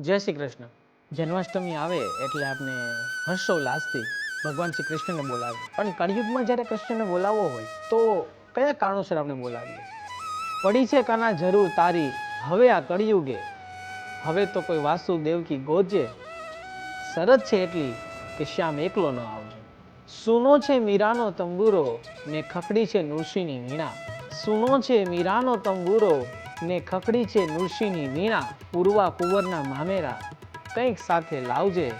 જય શ્રી કૃષ્ણ. જન્માષ્ટમી આવે એટલે આપણે હર્ષોલ્લાસથી ભગવાન શ્રી કૃષ્ણને બોલાવે પણ કળિયુગમાં જ્યારે કૃષ્ણને બોલાવવો હોય, તો કયા કારણોસર આપણે બોલાવીએ? પડી છે કાના જરૂર તારી, હવે આ કળિયુગે. હવે તો કોઈ વાસુદેવ કી ગોજે. શરત છે એટલી કે શ્યામ એકલો ન આવજો. સુનો છે મીરાનો તંબુરો, ને ખકડી છે નૃષિની વીણા. સુનો છે મીરાનો તંબુરો ને ખકડી છે નૃષિની વીણા, પૂર્વા કુંવરના મામેરા. કંઈક સાથે લાવજે.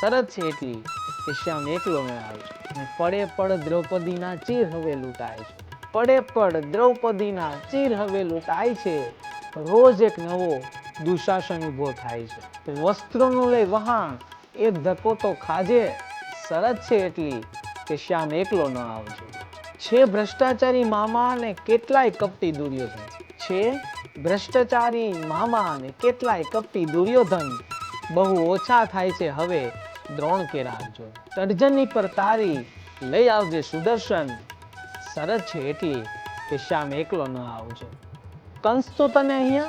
શરત છે એટલી કે શ્યામ એકલો ન છે પડે પડ દ્રૌપદીના ચીર હવે લૂંટાય છે. પડે પડ દ્રૌપદીના ચીર હવે લૂંટાય છે. રોજ એક નવો દુશાસન ઊભો થાય છે. વસ્ત્રોનું લઈ વહાણ એક ધક્કો તો ખાજે. શરત છે એટલી કે શ્યામ એકલો ન આવજો. છે ભ્રષ્ટાચારી મામા ને કેટલાય કપટી દુર્યોધન. છે? ભ્રષ્ટાચારી મામા ને કેટલાય કપટી દુર્યોધન બહુ ઓછા થાય છે. હવે દ્રોણ કે રાખજો તર્જની પર તારી લઈ આવજે સુદર્શન. સરસ છે એટલી કે શ્યામ એકલો ન આવજો. કંસ તો તને અહીંયા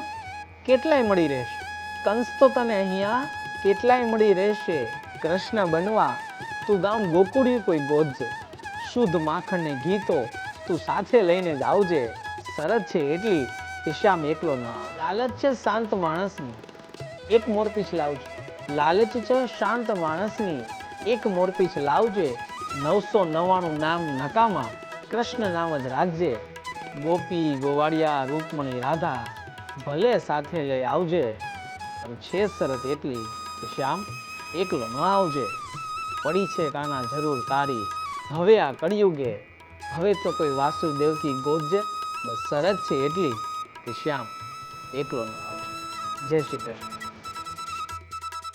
કેટલાય મળી રહેશે? કંસ તો તને અહીંયા કેટલાય મળી રહેશે? કૃષ્ણ બનવા તું ગામ ગોકુળ્યું કોઈ ગોતજે. શુદ્ધ માખણ ને ઘી તો તું સાથે લઈને જ આવજે. સરસ છે એટલી કે શ્યામ એકલો ન લાલચ છે શાંત માણસની. એક મોરપીછ લાવજે. લાલચ છે શાંત માણસની. એક મોરપીછ લાવજે. નવસો નવ્વાણું નામ નકામા. કૃષ્ણ નામ જ રાખજે. ગોપી, ગોવાળિયા, રૂકમણી, રાધા, ભલે સાથે લઈ આવજે. છે શરત એટલી કે શ્યામ એકલો ન આવજે. પડી છે કાના જરૂર તારી. હવે આ કળિયુગે. હવે તો કોઈ વાસુદેવથી ગોજે. બસ શરત છે એટલી. કે શ્યામ એકલો ન જય શ્રી કૃષ્ણ.